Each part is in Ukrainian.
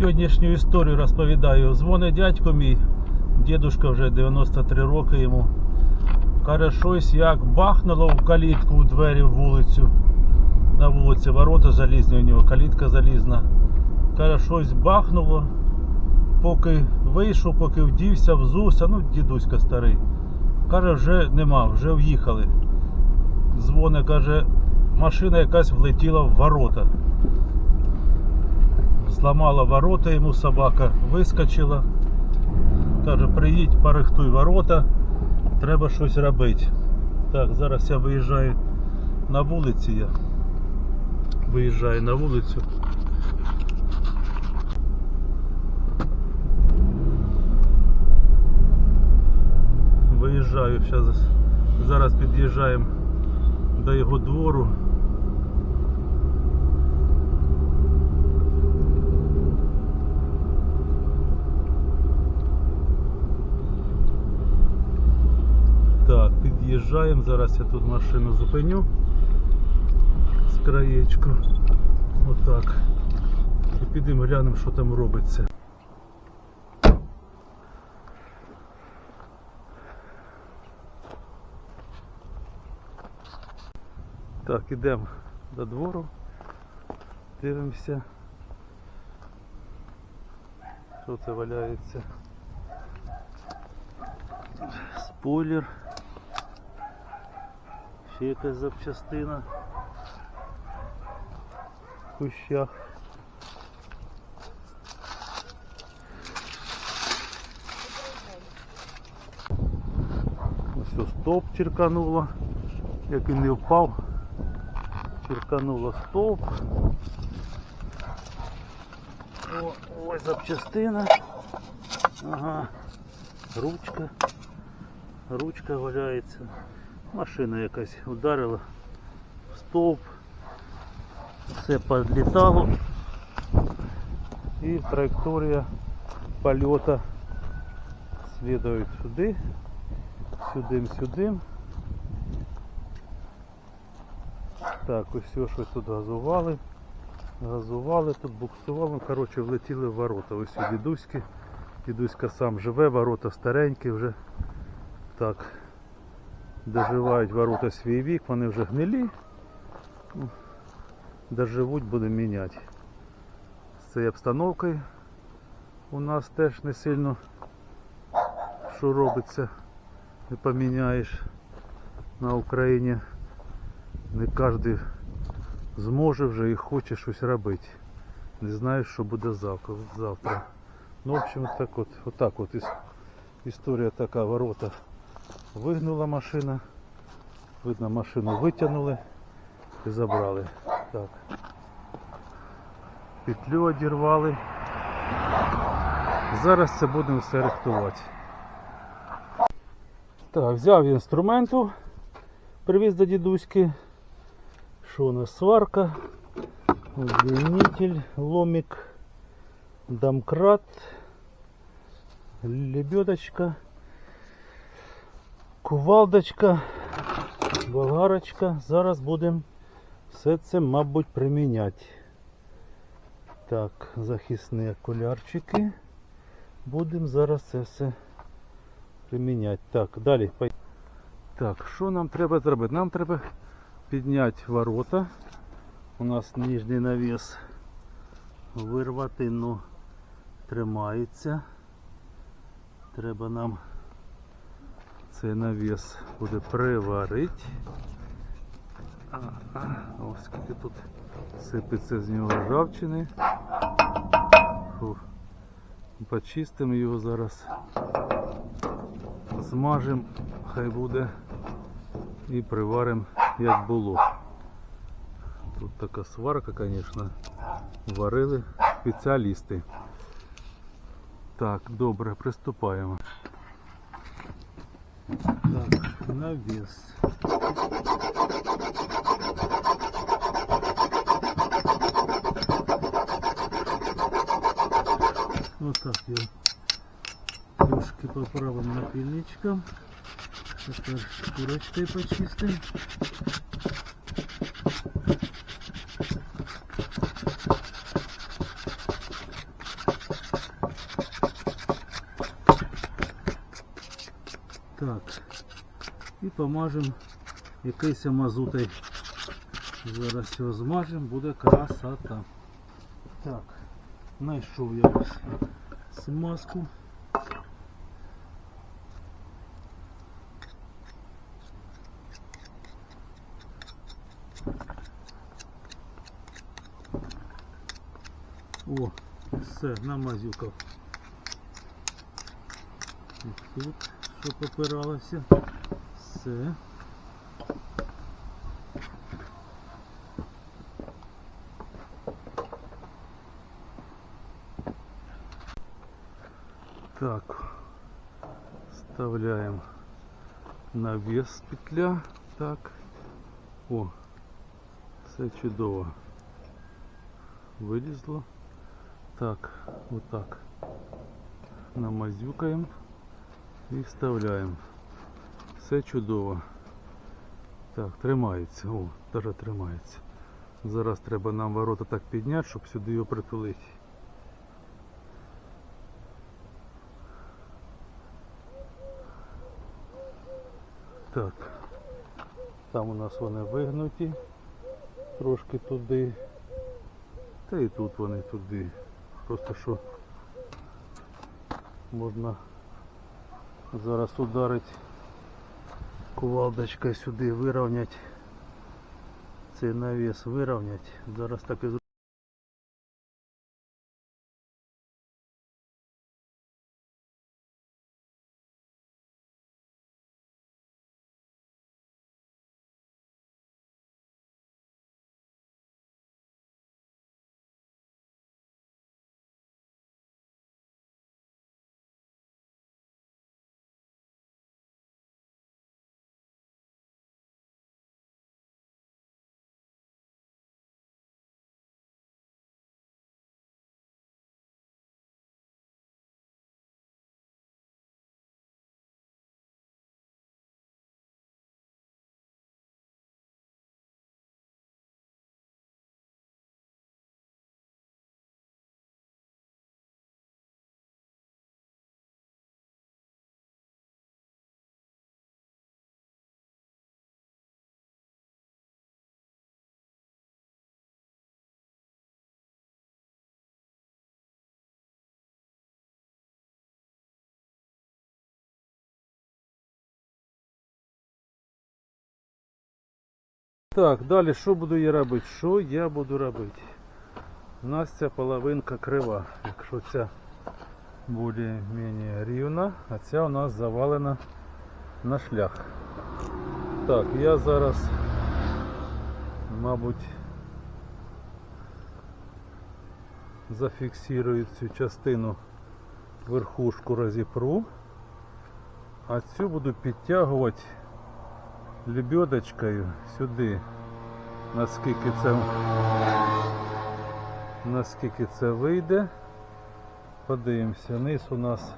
Сьогоднішню історію розповідаю. Дзвонить дядько мій, дідушка вже 93 роки йому. Каже, щось як бахнуло в калітку у двері в вулицю. На вулиці ворота залізні у нього, калітка залізна. Каже, щось бахнуло. Поки вийшов, поки вдівся, взувся, ну дідуська старий. Каже, вже нема, вже в'їхали. Дзвоне, каже, машина якась влетіла в ворота. Зламала ворота, йому собака вискочила. Каже, приїдь, порихтуй ворота, треба щось робити. Так, зараз я виїжджаю на вулиці. Я виїжджаю на вулицю. Виїжджаю, зараз, зараз під'їжджаємо до його двору. Так, під'їжджаємо, зараз я тут машину зупиню з краєчку. Отак. І підемо глянемо, що там робиться. Так, ідемо до двору, дивимося. Що це валяється? Спойлер. Ще якась запчастина в кущах. Ось стовп черкануло, як він не впав, черкануло стовп. О, ось запчастина. Ага. Ручка. Ручка валяється. Машина якась ударила в стовп. Все подлітало. І траєкторія польоту слідує сюди, сюди, сюди. Так, ось все щось тут газували. Газували, тут буксували, ну, коротше, влетіли в ворота. Ось у дідуськи. Дідуська сам живе, ворота старенькі вже. Так. Доживають ворота свій вік, вони вже гнилі. Доживуть, будемо міняти. З цією обстановкою у нас теж не сильно що робиться, не поміняєш на Україні. Не кожен зможе вже і хоче щось робити. Не знаю, що буде завтра. завтра. Ну, в общем, так от, отак от іс- історія така, ворота вигнула машина. Видно, машину витягнули і забрали. Так. Петлю одірвали. Зараз це будемо все рихтувати. Так, взяв інструменту, привіз до дідуськи. Що у нас сварка, удлинитель, ломик, домкрат, лебедочка, кувалдочка, болгарочка. Зараз будемо все це, мабуть, приміняти. Так, захисні окулярчики. Будемо зараз це все приміняти. Так, далі. Так, що нам треба зробити? Нам треба підняти ворота. У нас нижній навіс вирвати, ну тримається. Треба нам цей навіс буде приварити. Ось скільки тут сипеться з нього ржавчини. Почистимо його зараз. Змажемо, хай буде і приваримо як було. Тут така сварка, звісно, варили спеціалісти. Так, добре, приступаємо. Так, навіс. Отак я трошки поправимо напільничком. Тепер шкурочкою почистимо. Помажемо якийсь мазутою. Зараз його змажемо, буде красота. Так, знайшов я ось смазку. О, все, намазюкав. І тут, що попиралося. Все. Так, вставляем навес петля. Так. О, все чудово. Вилізло. Так, отак. Намазюкаємо і вставляємо. Все чудово. Так, тримається. О, даже тримається. Зараз треба нам ворота так підняти, щоб сюди його притулити. Так. Там у нас вони вигнуті. Трошки туди. Та і тут вони туди. Просто що можна зараз ударити кувалдочкою сюди, вирівняти. Цей навіс вирівняти. Зараз так і зробимо. Так, далі що буду я робити? Що я буду робити? У нас ця половинка крива. Якщо ця більш-менш рівна, а ця у нас завалена на шлях. Так, я зараз, мабуть, зафіксую цю частину верхушку розіпру, а цю буду підтягувати лебедочкою сюди, наскільки це наскільки це вийде. Подивимося, низ у нас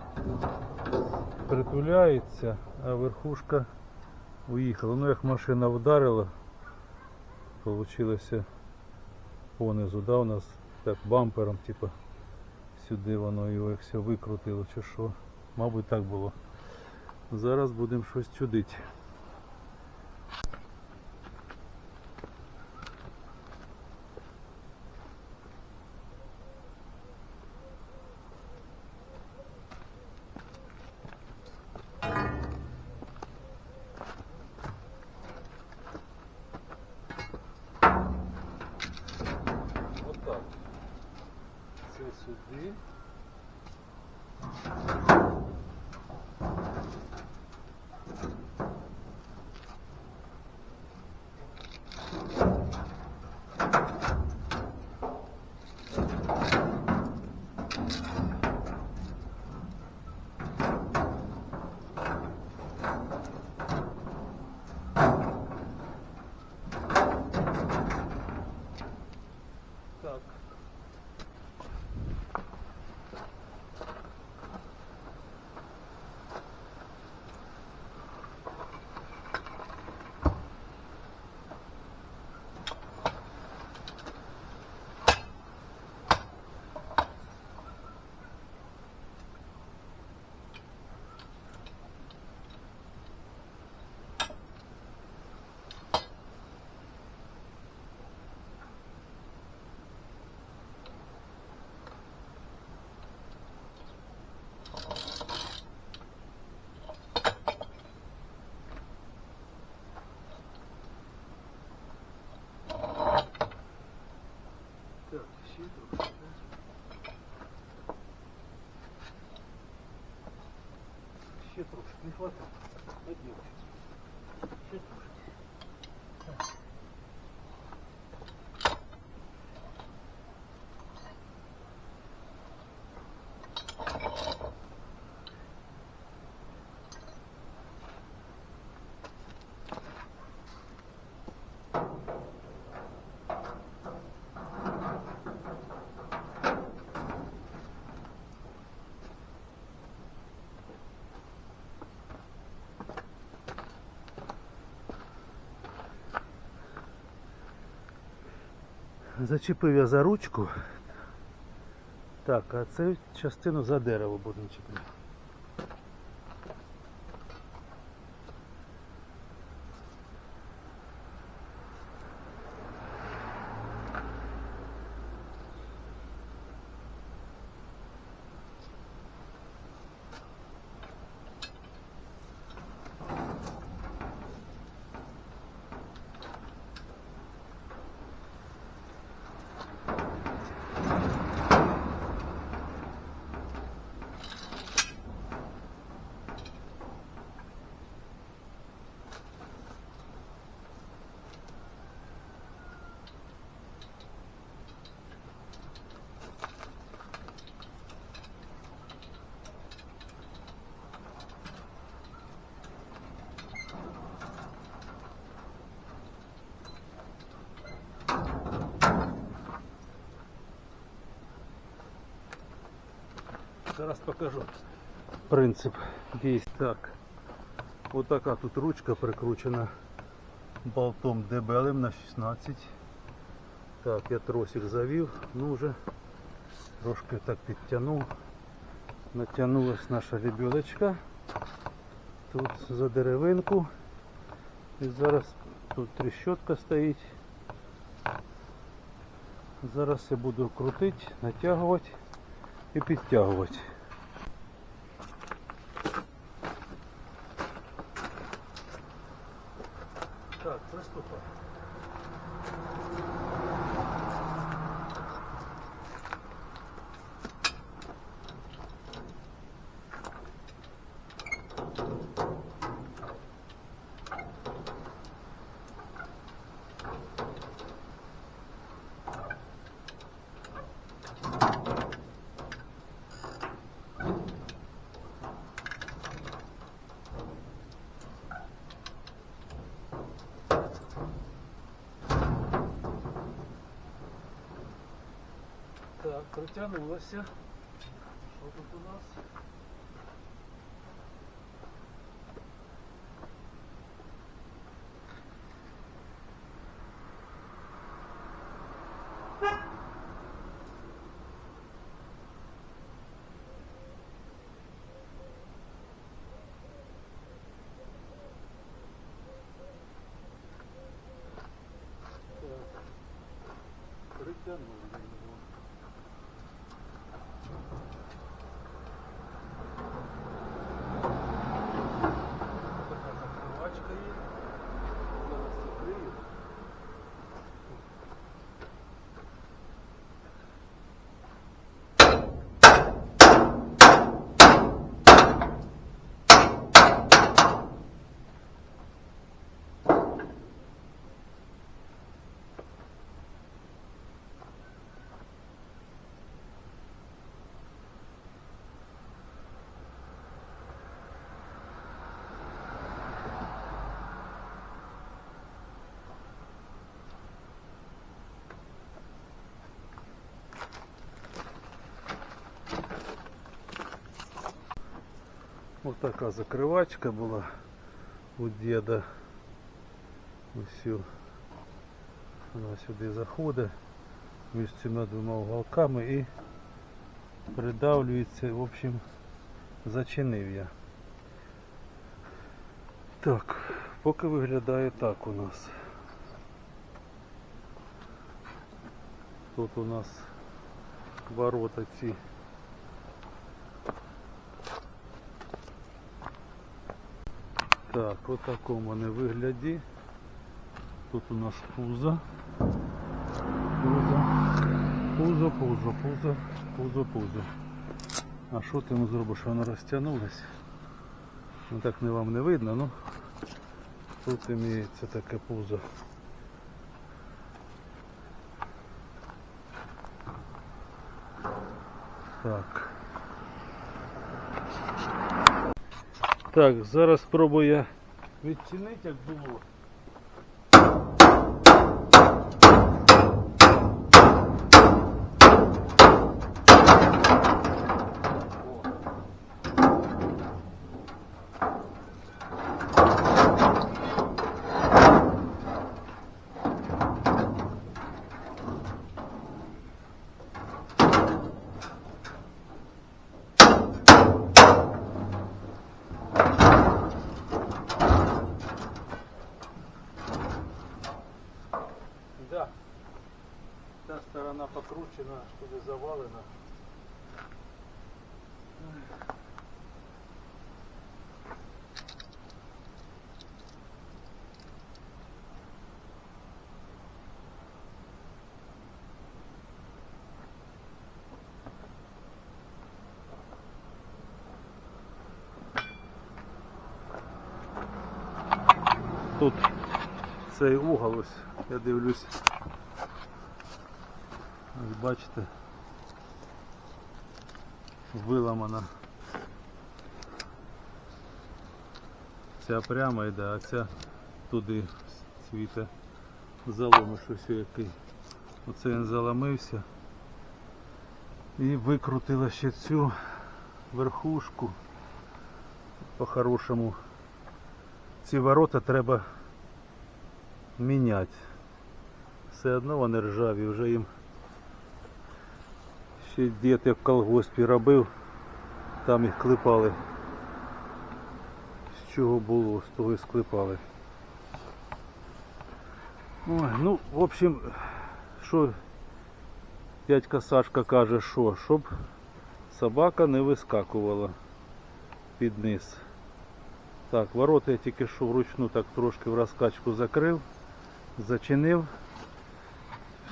притуляється, а верхушка уїхала. Ну як машина вдарила, вийшло понизу, да, у нас так бампером, типу, сюди воно його як викрутило чи що. Мабуть так було. Зараз будемо щось чудити. Не хватає. Одні. Ще Зачепив я за ручку. Так, а цю частину за дерево будемо чіпляти. Зараз покажу принцип дій. Так. Ось така тут ручка прикручена болтом дебелем на 16. Так, я тросик завів, ну вже трошки так підтягнув. Натягнулась наша ребілочка. Тут за деревинку. І зараз тут тріщотка стоїть. Зараз я буду крутити, натягувати і підтягувати. Так, приступай. Так, притягнулося. Що тут у нас? Так, притягнули його. Така закривачка є. Зараз закрию. Ось така закривачка була у діда. Ось вона сюди заходить між цими двома уголками і придавлюється, в общем, зачинив я. Так, поки виглядає так у нас. Тут у нас ворота ці Так, в такому вони вигляді. Тут у нас пузо. Пузо. Пузо, пузо, пузо, пузо, пузо. А що ти йому зробиш, що воно розтягнулося? Ну так не вам не видно, ну тут імеється таке пузо. Так. Так, зараз спробую я відчинити, як було. Та сторона покручена, туди завалена. Тут цей угол ось, я дивлюсь. Бачите, виламана. Ця прямо йде, а ця туди світе заломи щось який. Оце він заломився і викрутила ще цю верхушку. По-хорошому ці ворота треба міняти. Все одно вони ржаві, вже їм ще дід як в колгоспі робив, там їх клепали. З чого було, з того і склепали. Ой, ну, в общем, що дядька Сашка каже, що, щоб собака не вискакувала під низ. Так, ворота я тільки що вручну так трошки в розкачку закрив, зачинив.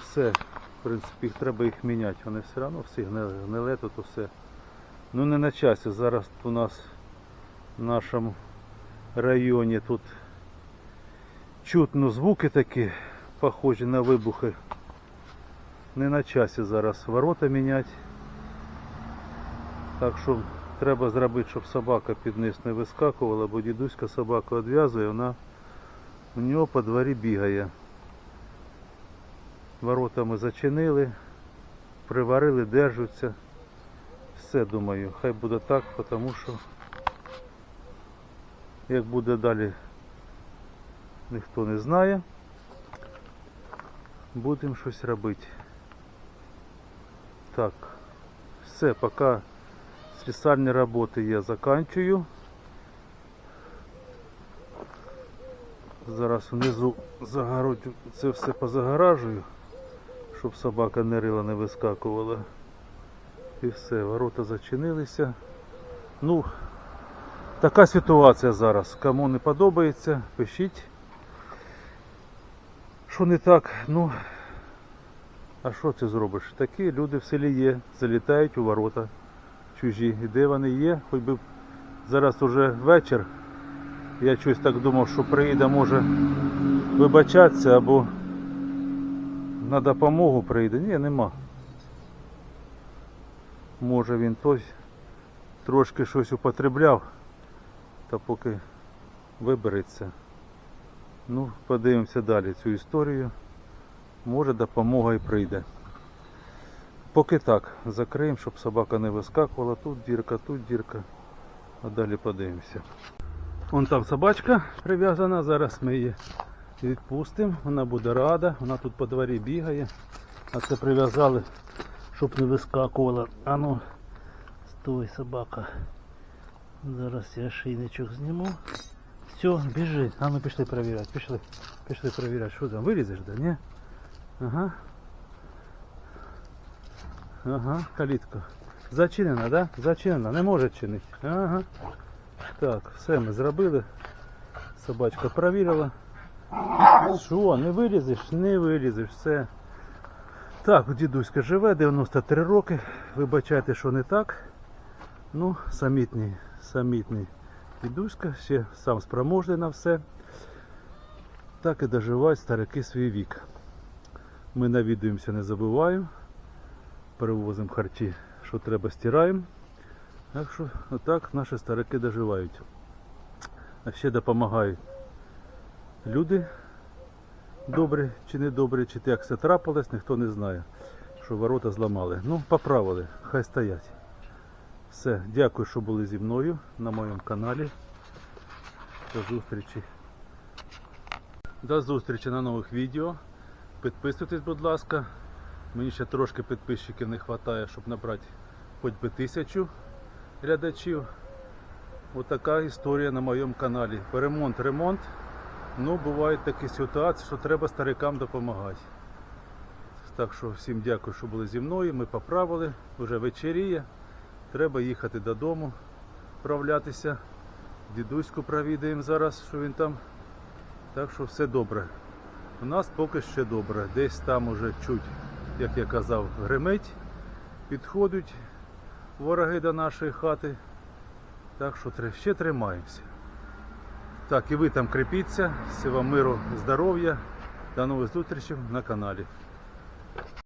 Все, в принципі, їх треба їх міняти. Вони все одно всі гниле тут все. Ну не на часі. Зараз у нас в нашому районі тут чутно звуки такі, похожі на вибухи. Не на часі зараз ворота міняти. Так що треба зробити, щоб собака під низ не вискакувала, бо дідуська собаку відв'язує, вона у нього по дворі бігає. Ворота ми зачинили, приварили, держаться. Все думаю, хай буде так, тому що як буде далі, ніхто не знає. Будемо щось робити. Так, все, поки спеціальні роботи я заканчую. Зараз внизу загородю, це все позагоражую, щоб собака не рила, не вискакувала. І все, ворота зачинилися. Ну, така ситуація зараз. Кому не подобається, пишіть. Що не так, ну, а що ти зробиш? Такі люди в селі є, залітають у ворота чужі. І де вони є, хоч би зараз уже вечір. Я щось так думав, що приїде, може вибачатися або на допомогу прийде. Ні, нема. Може він той трошки щось употребляв, та поки вибереться. Ну, подивимося далі цю історію. Може допомога і прийде. Поки так, закриємо, щоб собака не вискакувала. Тут дірка, тут дірка. А далі подивимося. Вон там собачка прив'язана, зараз ми її відпустимо. Вона буде рада, вона тут по дворі бігає. А це прив'язали, щоб не вискакувала. А ну, стой, собака. Зараз я шийничок зніму. Все, біжи. А ну пішли перевіряти, пішли. Пішли перевіряти, що там, вилізеш, да, ні? Ага. Ага, калітка. Зачинена, да? Зачинена, не може чинити. Ага. Так, все ми зробили. Собачка перевірила. Що, не вилізеш? Не вилізеш, все. Так, дідуська живе, 93 роки. Вибачайте, що не так. Ну, самітний, самітний дідуська, ще сам спроможний на все. Так і доживають старики свій вік. Ми навідуємося, не забуваємо. Перевозимо харчі, що треба, стираємо. Так що отак наші старики доживають. А ще допомагають люди добрі чи не добрі, чи як це трапилось, ніхто не знає, що ворота зламали. Ну, поправили, хай стоять. Все, дякую, що були зі мною на моєму каналі. До зустрічі. До зустрічі на нових відео. Підписуйтесь, будь ласка. Мені ще трошки підписчиків не вистачає, щоб набрати хоч би тисячу глядачів. Отака історія на моєму каналі. Ремонт, ремонт. Ну, бувають такі ситуації, що треба старикам допомагати. Так що всім дякую, що були зі мною. Ми поправили, вже вечеріє. Треба їхати додому, вправлятися. Дідуську провідаємо зараз, що він там. Так що все добре. У нас поки ще добре. Десь там уже чуть, як я казав, гримить, підходять вороги до нашої хати. Так що ще тримаємося. Так, і ви там кріпіться. Вам миру, здоров'я. До нових зустрічей на каналі.